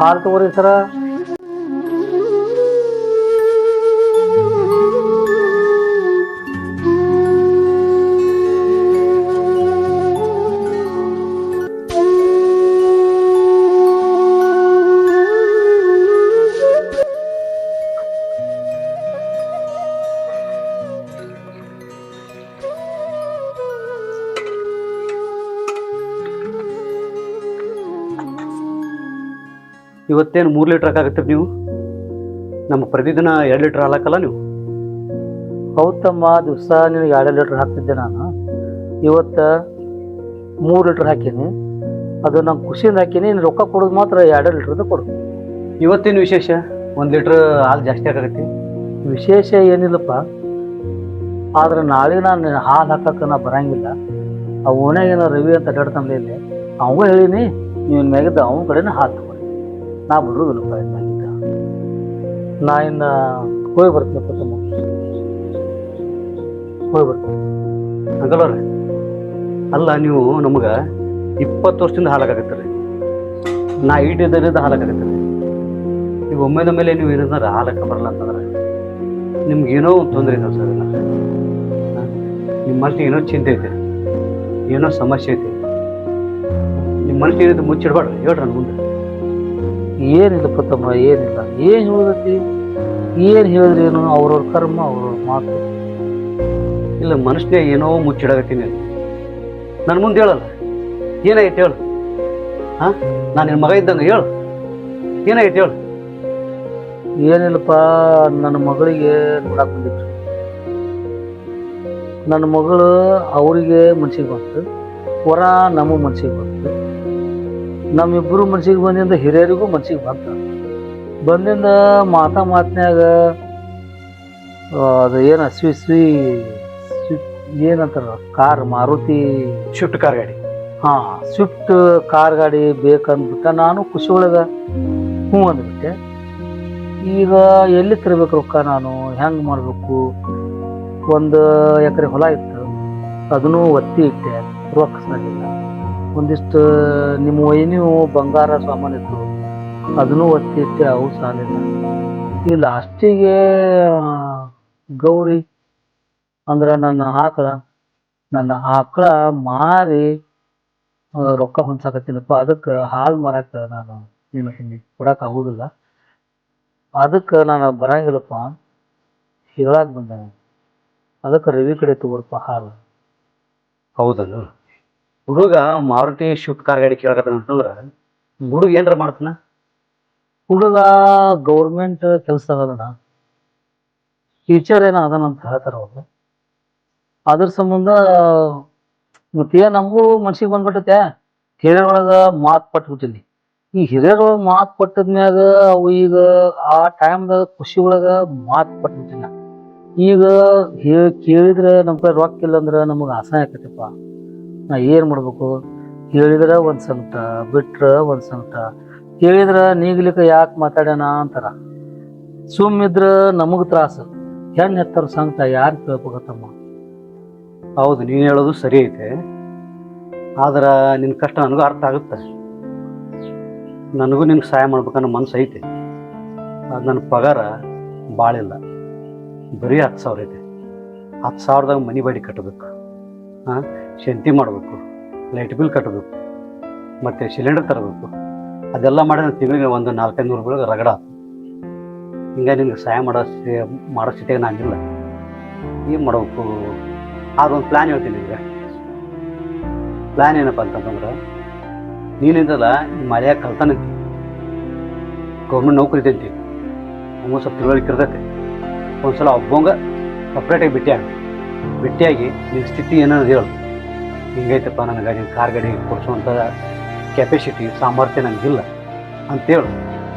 फाल्तु और इस तरह ಇವತ್ತೇನು ಮೂರು ಲೀಟ್ರ್ ಹಾಕಾಗತ್ತೀರಿ ನೀವು? ನಮ್ಮ ಪ್ರತಿದಿನ ಎರಡು ಲೀಟ್ರ್ ಹಾಲಾಕಲ್ಲ ನೀವು? ಹೌದಮ್ಮ ದಿವಸ ನಿನಗೆ ಎರಡು ಲೀಟ್ರ್ ಹಾಕ್ತಿದ್ದೆ ನಾನು. ಇವತ್ತು ಮೂರು ಲೀಟ್ರ್ ಹಾಕೀನಿ. ಅದು ನಂಗೆ ಖುಷಿಯಿಂದ ಹಾಕೀನಿ. ನೀನು ರೊಕ್ಕ ಕೊಡೋದು ಮಾತ್ರ ಎರಡು ಲೀಟ್ರ್ದು ಕೊಡು. ಇವತ್ತೇನು ವಿಶೇಷ? ಒಂದು ಲೀಟ್ರ್ ಹಾಲು ಜಾಸ್ತಿ ಹಾಕಾಗತ್ತೆ ವಿಶೇಷ ಏನಿಲ್ಲಪ್ಪ. ಆದ್ರೆ ನಾಳೆ ನಾನು ಹಾಲು ಹಾಕಕ್ಕೆ ನಾ ಬರಂಗಿಲ್ಲ. ಆ ಓಣ್ಯಾಗೇನೋ ರವಿ ಅಂತ ಅಡ್ಡಾಡ್ತಾನೆ ಇಲ್ಲಿ. ಅವಂಗೂ ಹೇಳಿನಿ ನೀವು ಮ್ಯಾಗಿದ್ದ ಅವನ ಕಡೆನೇ ಹಾಲು ನಾ ಬಿಡೋದಿಲ್ಲಪ್ಪ ಪ್ರಯತ್ನ ಆಗಿದ್ದ ನಾ ಇನ್ನು ಹೋಗಿ ಬರ್ತೀನಿ ತಮ್ಮ ಹೋಗಿ ಬರ್ತೀನಿ. ಅಂಕಲ್ ಅಲ್ಲ ನೀವು ನಮಗೆ ಇಪ್ಪತ್ತು ವರ್ಷದಿಂದ ಹಾಲು ರೀ ನಾ ಇಟ್ಟಿದ್ದರಿಂದ ಹಾಲು ರೀ ಈಗ ಒಮ್ಮೆದ ಮೇಲೆ ನೀವು ಏನಂದ್ರೆ ಹಾಲಕ್ಕೆ ಬರಲ್ಲ ಅಂತಂದ್ರೆ ನಿಮ್ಗೆ ಏನೋ ಒಂದು ತೊಂದರೆ ಇದೆ ಸರ್ ನಿಮ್ಮ ಮನಸ್ಸಿಗೆ ಏನೋ ಚಿಂತೆ ಐತೆ ಏನೋ ಸಮಸ್ಯೆ ಐತೆ ನಿಮ್ಮ ಮನಸ್ಸಿಗೆ ಏನಿದೆ ಮುಚ್ಚಿಡ್ಬಾರ್ದು ಹೇಳ್ರಿ ನನ್ನ ಮುಂದೆ. ಏನಿಲ್ಲಪ್ಪ ತಮ್ಮ ಏನಿಲ್ಲ. ಏನು ಹೇಳದೈತಿ ಏನು ಹೇಳಿದ್ರಿ ಏನು? ಅವ್ರವ್ರ ಕರ್ಮ, ಅವ್ರವ್ರ ಮಾತು. ಇಲ್ಲ ಮನುಷ್ಯನೇ ಏನೋ ಮುಚ್ಚಿಡಕತ್ತೀನಿ ನನ್ನ ಮುಂದೆ ಹೇಳಲ್ಲ. ಏನಾಗೈತೆ ಹೇಳು. ಹಾಂ? ನಾನು ನಿನ್ನ ಮಗ ಇದ್ದಂಗೆ ಹೇಳು. ಏನಾಗೈತೆ ಹೇಳು. ಏನಿಲ್ಲಪ್ಪ, ನನ್ನ ಮಗಳಿಗೆ ನೋಡಕ್ ಬಂದಿತ್ತು ನನ್ನ ಮಗಳು ಅವರಿಗೆ ಮನ್ಸಿಗೆ ಬಂತು. ವರ ನಮ್ಮ ಮನ್ಸಿಗೆ ಬಂತು. ನಮ್ಮಿಬ್ಬರು ಮನ್ಸಿಗೆ ಬಂದಿಂದ ಹಿರಿಯರಿಗೂ ಮನ್ಸಿಗೆ ಬಂತ. ಬಂದಿಂದ ಮಾತಾ ಮಾತನ್ಯಾಗ ಅದು ಏನು ಸ್ವಿ ಸ್ವಿ ಏನಂತಾರ ಕಾರ್ ಮಾರುತಿ. ಸ್ವಿಫ್ಟ್ ಕಾರ್ ಗಾಡಿ. ಹಾ ಸ್ವಿಫ್ಟ್ ಕಾರ್ ಗಾಡಿ ಬೇಕಂದ್ಬಿಟ್ಟ ನಾನು ಖುಷಿ ಒಳಗ ಹ್ಞೂ ಅಂದ್ಬಿಟ್ಟೆ. ಈಗ ಎಲ್ಲಿ ತರಬೇಕು ರೊಕ್ಕ ನಾನು ಹೆಂಗೆ ಮಾಡಬೇಕು? ಒಂದು ಎಕರೆ ಹೊಲ ಇತ್ತು ಅದನ್ನು ಒತ್ತಿ ಇಟ್ಟೆ ರೊಕ್ಕ ಸಾಲಿಲ್ಲ ಒಂದಿಷ್ಟು ನಿಮ್ಮ ವೈನಿಯು ಬಂಗಾರ ಸಾಮಾನು ಇತ್ತು ಅದನ್ನು ಒತ್ತಿ ಇಟ್ಟೆ ಅವು ಸಾಲಿಲ್ಲ. ಈ ಲಾಸ್ಟಿಗೆ ಗೌರಿ ಅಂದ್ರೆ ನನ್ನ ಆಕಳ ನನ್ನ ಆಕಳ ಮಾರಿ ರೊಕ್ಕ ಹೊಂದ್ಸಾಕತ್ತೀನಪ್ಪ, ಅದಕ್ಕೆ ಹಾಲು ಮಾರಕ್ಕೆ ನಾನು ನಿಮಗೆ ಕೊಡಕ್ಕೆ ಆಗೋದಿಲ್ಲ. ಅದಕ್ಕೆ ನಾನು ಬರಂಗಿಲ್ಲಪ್ಪ ಹೇಳಕ್ಕೆ ಬಂದೆ. ಅದಕ್ಕೆ ರವಿ ಕಡೆ ತಗೋರಪ್ಪ ಹಾಲು. ಹೌದಲ್ಲ ಹುಡುಗ ಮಾರುತಿ ಶಿಫ್ಟ್ ಕಾರ್ ಗಾಡಿ ಕೇಳಕತ್ತ ಅಂತಂದ್ರೆ, ಹುಡುಗ ಏನ್ರ ಮಾಡ್ತಾನ? ಹುಡುಗ ಗೌರ್ಮೆಂಟ್ ಕೆಲಸ ಅದನ. ಟೀಚರ್ ಏನೋ ಅದನಂತ ಹೇಳ್ತಾರ ಅವ್ರು. ಅದ್ರ ಸಂಬಂಧ, ಮತ್ತೆ ನಮಗೂ ಮನ್ಸಿಗೆ ಬಂದ್ಬಿಟ್ಟೈತೆ. ಹಿರಿಯರೊಳಗ ಮಾತು ಪಟ್ಬಿಟ್ಟಿನಿ ಈ ಹಿರಿಯರೊಳಗ ಮಾತು ಪಟ್ಟದ್ಮ್ಯಾಗ ಅವು ಈಗ ಆ ಟೈಮ್ದಾಗ ಖುಷಿ ಒಳಗ ಮಾತು ಪಟ್ಬಿಟ್ಟಿನ ಈಗ ಹೇ- ಕೇಳಿದ್ರೆ ನಮ್ಮ ಕಡೆ ರೊಕ್ಕ ಇಲ್ಲ ಅಂದ್ರೆ ನಮಗೆ ಆಸೆ ಆಕೈತಪ್ಪ ನಾ ಏನು ಮಾಡ್ಬೇಕು? ಹೇಳಿದ್ರೆ ಒಂದು ಸಂಕಟ, ಬಿಟ್ರೆ ಒಂದು ಸಂಕಟ. ಹೇಳಿದ್ರ ನೀಗ್ಲಿಕ್ಕೆ ಯಾಕೆ ಮಾತಾಡ್ಯಾನ ಅಂತಾರ. ಸುಮ್ಮಿದ್ರ ನಮಗೆ ತ್ರಾಸ. ಹೆಣ್ಣು ಹೆತ್ತಾರ ಸಂಕಟ ಯಾರು ಕೇಳ್ಬೇಕತ್ತಮ್ಮ ಹೌದು, ನೀನು ಹೇಳೋದು ಸರಿ ಐತೆ. ಆದ್ರೆ ನಿನ್ನ ಕಷ್ಟ ನನಗೂ ಅರ್ಥ ಆಗುತ್ತೆ. ನನಗೂ ನಿನ್ಗೆ ಸಹಾಯ ಮಾಡ್ಬೇಕನ್ನೋ ಮನಸ್ಸು ಐತೆ. ಅದು ನನ್ನ ಪಗಾರ ಭಾಳಿಲ್ಲ ಬರೀ ಹತ್ತು ಸಾವಿರ ಐತೆ. ಹತ್ತು ಸಾವಿರದಾಗ ಮನಿ ಬಾಡಿ ಕಟ್ಟಬೇಕು ಹಾಂ ಶಂತಿ ಮಾಡಬೇಕು ಲೈಟ್ ಬಿಲ್ ಕಟ್ಟಬೇಕು, ಮತ್ತು ಸಿಲಿಂಡರ್ ತರಬೇಕು. ಅದೆಲ್ಲ ಮಾಡಿ ನಾನು ತಿಂಗಳಿಗೆ ಒಂದು ನಾಲ್ಕೈದು ನೂರು ರೂಪಾಯಿ ರಗಡ. ಹಿಂಗೆ ನಿನ್ಗೆ ಸಹಾಯ ಮಾಡೋ ಮಾಡೋ ಸ್ಥಿತಿಗೆ ನಾನಿಲ್ಲ. ಏನು ಮಾಡಬೇಕು? ಅದೊಂದು ಪ್ಲ್ಯಾನ್ ಹೇಳ್ತೀನಿ ನಿಮಗೆ. ಪ್ಲ್ಯಾನ್ ಏನಪ್ಪ ಅಂತಂತಂದ್ರೆ ನೀನಿಂದಲ್ಲ ಈ ಮಳೆಯಾಗ ಕಲ್ತಾನಂತಿ ಗೌರ್ಮೆಂಟ್ ನೌಕರಿ ಇದ್ದಂತಿ. ಒಂದು ಸ್ವಲ್ಪ ತಿಳುವಳಿಕೆ ಇರ್ತೈತೆ. ಒಂದ್ಸಲ ಒಬ್ಬಂಗ ಸಪ್ರೇಟಾಗಿ ಭೇಟಿಯಾಗ ಭೇಟಿಯಾಗಿ ನಿಮ್ಮ ಸ್ಥಿತಿ ಏನನ್ನೋದು ಹೇಳು. ಹಿಂಗೈತಪ್ಪ ನನ್ನ ಗಾಡಿ ಕಾರ್ ಗಾಡಿ ಕೊಡಿಸುವಂಥ ಕೆಪಾಸಿಟಿ ಸಾಮರ್ಥ್ಯ ನನಗಿಲ್ಲ ಅಂತೇಳು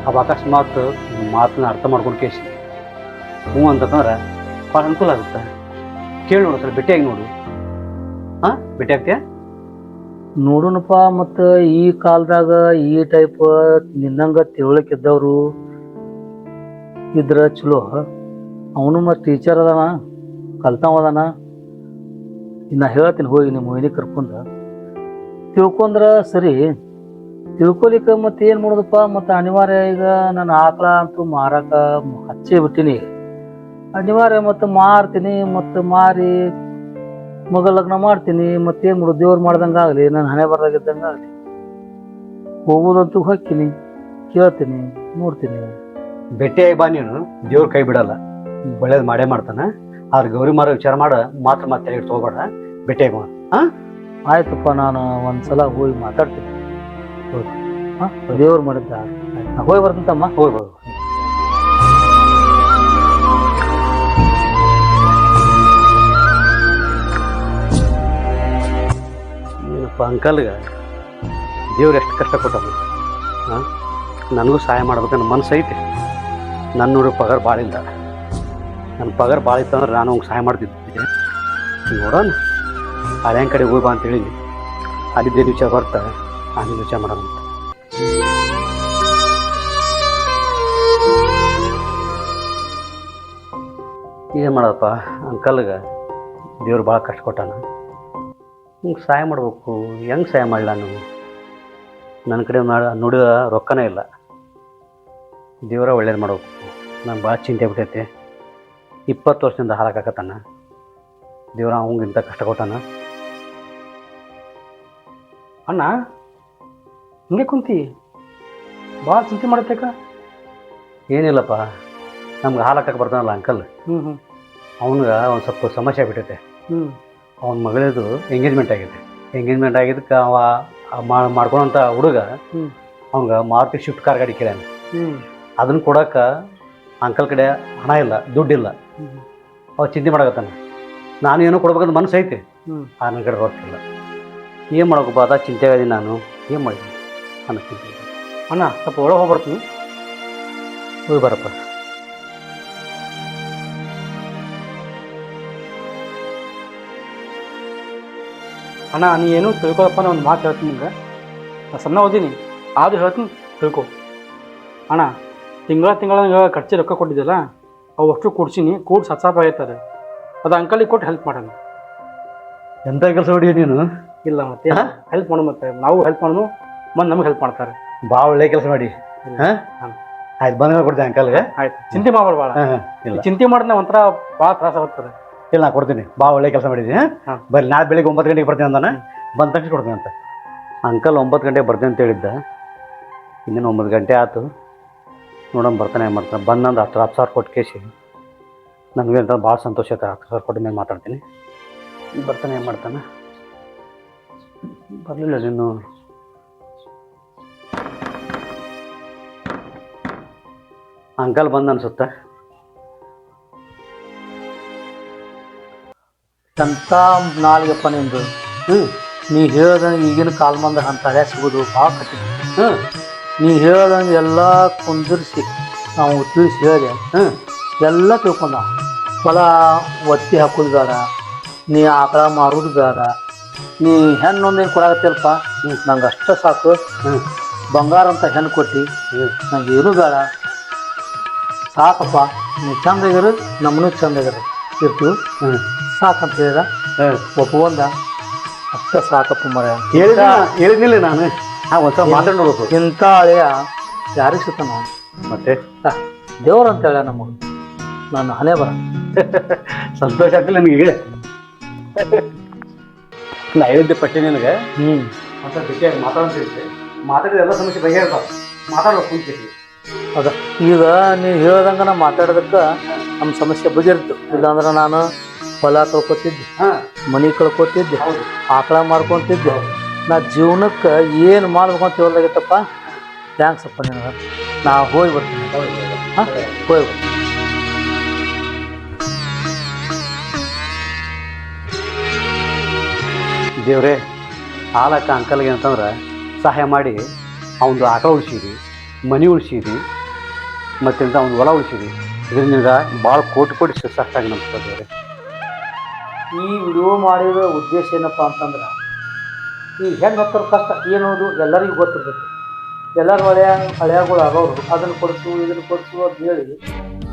ಅವ ಅಕಸ್ಮಾತ್ ನಿನ್ ಮಾತನ್ನ ಅರ್ಥ ಮಾಡ್ಕೊಂಡು ಕೇಸಿ ಹ್ಞೂ ಅಂತಂದ್ರೆ ಭಾಳ ಅನುಕೂಲ ಆಗುತ್ತೆ. ಕೇಳಿ ನೋಡು ಸರ್ ಭೇಟಿಯಾಗಿ ನೋಡು. ಹಾಂ ಭೇಟಿ ನೋಡೋಣಪ್ಪ ಮತ್ತು ಈ ಕಾಲದಾಗ ಈ ಟೈಪ್ ನಿನ್ನಂಗೆ ತಿಳುವಳಿಕಿದ್ದವ್ರು ಇದ್ರ ಚಲೋ. ಅವನು ಮತ್ತು ಟೀಚರ್ ಅದಾನ. ಕಲ್ತಾವ ಅದಾನ ಇನ್ನ ಹೇಳ್ತೀನಿ ಹೋಗಿ ನಿಮ್ಮ ಮೊಯ್ನಿ ಕರ್ಕೊಂಡು. ತಿಳ್ಕೊಂಡ್ರೆ ಸರಿ. ತಿಳ್ಕೊಲಿಕ್ಕೆ ಮತ್ತೆ ಏನು ಮಾಡೋದಪ್ಪ? ಮತ್ತೆ ಅನಿವಾರ್ಯ ಈಗ ನನ್ನ ಆಕಳ ಅಂತೂ ಮಾರಾಕ ಹಚ್ಚೇ ಬಿಟ್ಟಿನಿ. ಅನಿವಾರ್ಯ ಮತ್ತು ಮಾರ್ತೀನಿ, ಮತ್ತು ಮಾರಿ ಮಗ ಲಗ್ನ ಮಾಡ್ತೀನಿ. ಮತ್ತೇನು ಮಾಡೋದು? ದೇವ್ರು ಮಾಡ್ದಂಗೆ ಆಗಲಿ, ನನ್ನ ಹಣೆ ಬರ್ದಾಗಿದ್ದಂಗೆ ಆಗಲಿ. ಹೋಗೋದಂತೂ ಹೊಕ್ಕಿನಿ, ಕೇಳ್ತೀನಿ, ನೋಡ್ತೀನಿ. ಭೇಟಿಯಾಗಿ ಬಾ ನೀನು. ದೇವ್ರ ಕೈ ಬಿಡಲ್ಲ. ಒಳ್ಳೇದು ಮಾಡೇ ಮಾಡ್ತಾನ. ಆದ್ರೆ ಗೌರಿ ಮಾರ ವಿಚಾರ ಮಾಡ ಮಾತ್ರ ಮತ್ತೆ ತಲೆಗೆ ತಗೋಬೇಡ ಭೇಟಿಯಾಗಿ ಹಾ? ಆಯ್ತಪ್ಪ ನಾನು ಒಂದ್ಸಲ ಹೋಗಿ ಮಾತಾಡ್ತೀನಿ. ಹಾಂ ದೇವ್ರು ಮಾಡಿದ್ದ ಹೋಗಿ. ಬರ್ತೀನಿ ತಮ್ಮ. ಹೋಗಿ ಬರ್ಬೋದು ಏನಪ್ಪ ಅಂಕಲ್ಗೆ ದೇವ್ರು ಎಷ್ಟು ಕಷ್ಟ ಕೊಟ್ಟನು ಹಾಂ? ನನಗೂ ಸಹಾಯ ಮಾಡ್ಬೇಕನ್ನೋ ಮನಸ್ಸು ಐತೆ ನನ್ನ ನೋಡಿ ಪಗಾರ ಭಾಳ ಇಲ್ಲ ನನ್ನ ಪಗಾರ ಭಾಳ ಇತ್ತು ಅಂದ್ರೆ ನಾನು ಸಹಾಯ ಮಾಡ್ತಿದ್ದೆ. ನೋಡೋಣ. ಹಳೆಯ ಕಡೆ ಹೋಗಿ ಅಂತ ಹೇಳಿ ಅಲ್ಲಿದ್ದೇನು ವಿಚಾರ ಬರ್ತಾ ಆಮೇಲೆ ವಿಚಾರ ಮಾಡೋಣ ಏನು ಮಾಡಪ್ಪ? ಅಂಕಲ್ಗೆ ದೇವ್ರು ಭಾಳ ಕಷ್ಟ ಕೊಟ್ಟಾನ. ಹಿಂಗೆ ಸಹಾಯ ಮಾಡ್ಬೇಕು? ಹೆಂಗೆ ಸಹಾಯ ಮಾಡಲ ನಾನು? ನನ್ನ ಕಡೆ ನುಡಿದ ರೊಕ್ಕನೇ ಇಲ್ಲ. ದೇವರ ಒಳ್ಳೇದು ಮಾಡಬೇಕು. ನಂಗೆ ಭಾಳ ಚಿಂತೆ ಬಿಟ್ಟೈತೆ ಇಪ್ಪತ್ತು ವರ್ಷದಿಂದ ಹಾಳಾಕತ್ತಾನ ದೇವ್ರ ಅವಂಗೆ ಇಂಥ ಕಷ್ಟ ಕೊಟ್ಟಾನ? ಅಣ್ಣ ಹಿಂಗೆ ಕುಂತಿ? ಭಾಳ ಚಿಂತೆ ಮಾಡತ್ತೇಕ ಏನಿಲ್ಲಪ್ಪ ನಮ್ಗೆ ಹಾಲಾಕಕ್ಕೆ ಬರ್ತಾನಲ್ಲ ಅಂಕಲ್. ಹ್ಞೂ ಹ್ಞೂ ಅವ್ನಿಗೆ ಒಂದು ಸ್ವಲ್ಪ ಸಮಸ್ಯೆ ಆಗ್ಬಿಟ್ಟೈತೆ ಹ್ಞೂ ಅವನ ಮಗಳದು ಎಂಗೇಜ್ಮೆಂಟ್ ಆಗಿದೆ ಎಂಗೇಜ್ಮೆಂಟ್ ಆಗಿದ್ದಕ್ಕೆ ಅವ ಮಾಡ್ಕೊಳಂಥ ಹುಡುಗ ಹ್ಞೂ ಅವ್ನಿಗೆ ಮಾರುತಿ ಶಿಫ್ಟ್ ಕಾರ್ ಗಾಡಿ ಕೇಳ್ಯಾನ. ಹ್ಞೂ ಅದನ್ನ ಕೊಡಕ್ಕೆ ಅಂಕಲ್ ಕಡೆ ಹಣ ಇಲ್ಲ ದುಡ್ಡಿಲ್ಲ ಅವ ಚಿಂತೆ ಮಾಡಕತ್ತಾನ. ನಾನು ಏನೋ ಕೊಡ್ಬೇಕಂತ ಮನಸ್ಸು ಐತೆ. ಹ್ಞೂ ಆ ನನ್ನ ಕಡೆ ರೊಕ್ಕ ಇಲ್ಲ. ಏನು ಮಾಡೋಕಪ್ಪ ಅದ ಚಿಂತೆ ಆಗಿದೆ ನಾನು. ಏನು ಮಾಡಿದ್ದೀನಿ ಅನ್ನ ಚಿಂತೆ. ಅಣ್ಣ ಸ್ವಲ್ಪ ಒಳಗೆ ಹೋಗ್ಬರ್ತೀನಿ ಹೋಗಿ ಬರಪ್ಪ. ಅಣ್ಣ ನೀ ಏನು ತಿಳ್ಕೊಳಪ್ಪ ನಾನು ಒಂದು ಮಾತು ಹೇಳ್ತೀನಿ ನಿಮ್ಗೆ. ನಾ ಸಣ್ಣ ಓದೀನಿ ಆದರೂ ಹೇಳ್ತೀನಿ ತಿಳ್ಕೊ. ಅಣ್ಣ ತಿಂಗಳ ತಿಂಗಳ ಖರ್ಚು ರೊಕ್ಕ ಕೊಟ್ಟಿದ್ದಲ್ಲ ಅವು ಅಷ್ಟು ಕೊಡ್ಸೀನಿ ಕೂಡ್ ಸತ್ಸಾಪ ಆಗೈತದೆ ಅದು ಅಂಕಲಿಗೆ ಕೊಟ್ಟು ಹೆಲ್ಪ್ ಮಾಡೋಣ. ಎಂಥ ಕೆಲಸ ಹೊಡಿಯ ನೀನು? ಇಲ್ಲ ಮತ್ತೆ ಹೆಲ್ಪ್ ಮಾಡು ಮತ್ತೆ. ನಾವು ಹೆಲ್ಪ್ ಮಾಡೋನು ಮತ್ತೆ ನಮಗೆ ಹೆಲ್ಪ್ ಮಾಡ್ತಾರೆ. ಭಾಳ ಒಳ್ಳೆ ಕೆಲಸ ಮಾಡಿ. ಹಾಂ. ಆಯ್ತು ಬಂದ ಕೊಡ್ತೀನಿ ಅಂಕಲ್ಗೆ. ಆಯ್ತು. ಚಿಂತೆ ಮಾಡಬೇಡ ಭಾಳ ಇಲ್ಲ. ಚಿಂತೆ ಮಾಡಿದ್ರೆ ಒಂಥರ ಭಾಳ ತ್ರಾಸ ಆಗ್ತದೆ ಇಲ್ಲ ನಾ ಕೊಡ್ತೀನಿ. ಭಾಳ ಒಳ್ಳೆ ಕೆಲಸ ಮಾಡಿದ್ದೀನಿ ಹಾಂ. ಬರ್ರಿ ನಾಳೆ ಬೆಳಿಗ್ಗೆ ಒಂಬತ್ತು ಗಂಟೆಗೆ ಬರ್ತೀನಿ ಅಂದಾನೆ? ಬಂದ ತಕ್ಷಣ ಕೊಡ್ತೀನಿ ಅಂತ. ಅಂಕಲ್ ಒಂಬತ್ತು ಗಂಟೆಗೆ ಬರ್ತೀನಿ ಅಂತ ಹೇಳಿದ್ದ. ಇನ್ನೇನು ಒಂಬತ್ತು ಗಂಟೆ ಆಯ್ತು ನೋಡೋಣ ಬರ್ತಾನೆ ಏನು ಮಾಡ್ತಾನೆ. ಬಂದಂದು ಹತ್ತು ಹತ್ತು ಸಾವಿರ ಕೊಟ್ಟು ಕೇಸಿ ನನಗೆ ಅಂತ ಭಾಳ ಸಂತೋಷ ಆಯ್ತು ಹತ್ತು ಸಾವಿರ ಕೊಟ್ಟ ಮೇಲೆ ಮಾತಾಡ್ತೀನಿ. ಬರ್ತಾನೆ ಏನು ಮಾಡ್ತಾನೆ? ಬರಲಿಲ್ಲ ನೀನು ಅಂಕಲ್ ಬಂದ ಅನ್ಸುತ್ತೆ? ಎಂಥ ನಾಲ್ಗೆಪ್ಪ ನಿಂದು? ಹ್ಞೂ ನೀ ಹೇಳ್ದ ಈಗಿನ ಕಾಲ್ಮಂದ ಅಂತ ಸಿಗೋದು ಭಾಳ ಕಠಿಣ. ಹ್ಞೂ ನೀ ಹೇಳ್ದಂಗೆ ಎಲ್ಲ ಕುಂದಿರಿಸಿ ನಾವು ತಿಳಿಸಿ ಹೇಳಿ ಹ್ಞೂ? ಎಲ್ಲ ತಿಳ್ಕೊಂಡ. ಹೊಲ ಒತ್ತಿ ಹಾಕೋದು ಬೇಡ ನೀ ಆಕಳ ಮಾರೋದು ಬೇಡ ನೀ ಹೆಣ್ಣು ಒಂದೇನು ಕೊಡಾಕತ್ತಿಲ್ಪ ನಂಗೆ ಅಷ್ಟೇ ಸಾಕು. ಹ್ಞೂ ಬಂಗಾರ ಅಂತ ಹೆಣ್ಣು ಕೊಟ್ಟು ನಂಗೆ ಏನೂ ಬೇಡ. ಸಾಕಪ್ಪ ನೀ ನಮ್ಮನು ನಮ್ಮನ್ನು ಚಂದಾಗಿರು ಇರ್ತೀವಿ ಹ್ಞೂ ಸಾಕಂತ ಹೇಳಿದ? ಒಪ್ಪ ಒಪ್ಕೊಂಡ. ಅಷ್ಟ ಸಾಕಪ್ಪ ಮರ ಹೇಳಿದ ಹೇಳಿದ್ನಿಲ್ಲ ನಾನು. ಹಾಂ ಒಂದು ಸ್ವಲ್ಪ ಮಾತಾಡಿ ನೋಡ್ಬೇಕು ಇಂಥ ಹಳೆಯ ಯಾರಿಗೆ ಸುತ್ತ ನಾವು ಮತ್ತೆ ದೇವ್ರು ಅಂತ ಹೇಳ ನಮಗೆ. ನಾನು ಹಣೆ ಬರ. ಸಂತೋಷ ಆಗ್ತಿಲ್ಲ ನಿಮಗೆ ನಾ ಹೇಳಿದ್ದೆ ಪಟ್ಟಿ ನಿನಗೆ. ಹ್ಞೂ ಮತ್ತೆ ಭೇಟಿಯಾಗಿ ಮಾತಾಡ್ತಿದ್ದೆ ಮಾತಾಡಿದ ಎಲ್ಲ ಸಮಸ್ಯೆ ಬಗೆಹರ್ತಾವ ಮಾತಾಡ್ಬೇಕು ಕುಂತಿದ್ವಿ ಅದ ಈಗ ನೀವು ಹೇಳ್ದಂಗೆ ನಾ ಮಾತಾಡೋದಕ್ಕೆ ನಮ್ಮ ಸಮಸ್ಯೆ ಬಗೆಹರಿತು ಇಲ್ಲಾಂದ್ರೆ ನಾನು ಹೊಲ ಕಳ್ಕೊತಿದ್ದೆ ಹಾಂ. ಮನೆ ಕಳ್ಕೊತಿದ್ದೆ ಆಕಳ ಮಾರ್ಕೊಂತಿದ್ದೆ. ನಾ ಜೀವನಕ್ಕೆ ಏನು ಮಾಡ್ಬೇಕು ಅಂತ ಹೇಳ್ದಾಗಿತ್ತಪ್ಪ ಥ್ಯಾಂಕ್ಸ್ ಅಪ್ಪ ನಿನಗೆ. ನಾ ಹೋಗಿ ಬರ್ತೀನಿ. ಹಾಂ? ಹೋಗಿ ಬರ್ತೀನಿ. ದೇವ್ರೆ ಆಲಕ್ಕ ಅಂಕಲ್ಗೆ ಅಂತಂದ್ರೆ ಸಹಾಯ ಮಾಡಿ ಅವನದು ಆಕಳ ಉಳಿಸಿರಿ ಮನೆ ಉಳಿಸಿರಿ ಮತ್ತಿಂದ ಅವ್ನು ಹೊಲ ಉಳಿಸಿರಿ ಇದರಿಂದ ಭಾಳ ಕೋಟಿ ಕೋಟಿ ಸಾಕಾಗಿ ನಮ್ಸ್ಕೊಳ್ತೇವೆ ದೇವ್ರೆ. ಈ ವಿಡಿಯೋ ಮಾಡಿರೋ ಉದ್ದೇಶ ಏನಪ್ಪ ಅಂತಂದ್ರೆ ಈ ಹೆಣ್ಣು ಕಷ್ಟ ಏನೋದು ಎಲ್ಲರಿಗೂ ಗೊತ್ತಿರ್ತೈತಿ ಎಲ್ಲರೂ ಹಳೆಯ ಹಳೆಯಗಳು ಆಗೋರು ಅದನ್ನು ಕೊಡಿಸು, ಇದನ್ನು ಕೊಡಿಸು ಅಂತ ಹೇಳಿ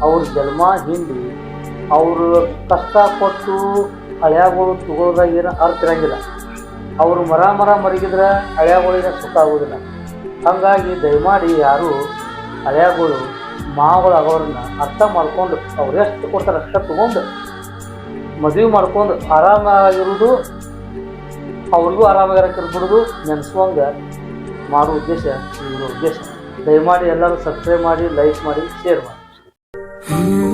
ಅವ್ರ ಜನ್ಮ ಹಿಂಡಿ ಅವರು ಕಷ್ಟ ಕೊಟ್ಟು ಹಳೆಯಗಳು ತಗೊಳ್ದಾಗ ಏನು ಅರ್ಥ ಇರಂಗಿಲ್ಲ. ಅವರು ಮರ ಮರ ಮರಗಿದ್ರೆ ಹಳೆಯಗಳಿಗೆ ಸುಖ ಆಗೋದಿಲ್ಲ ಹಾಗಾಗಿ ದಯಮಾಡಿ ಯಾರು ಹಳೆಯಗಳು ಮಾವುಗಳು ಆಗೋರನ್ನ ಅರ್ಥ ಮಾಡ್ಕೊಂಡು ಅವ್ರು ಎಷ್ಟು ಕೊಡ್ತಾರೆ ಅಷ್ಟ ತಗೊಂಡು ಮದುವೆ ಮಾಡ್ಕೊಂಡು ಆರಾಮಾಗಿರೋದು ಅವ್ರಿಗೂ ಆರಾಮಾಗಿರಕ್ಕೆ ಬಿಡೋದು ನೆನೆಸ್ಕೊಂಗ ಮಾಡೋ ಉದ್ದೇಶ, ಇವ್ರ ಉದ್ದೇಶ ದಯಮಾಡಿ ಎಲ್ಲರೂ ಸಬ್ಸ್ಕ್ರೈಬ್ ಮಾಡಿ ಲೈಕ್ ಮಾಡಿ ಶೇರ್ ಮಾಡಿ.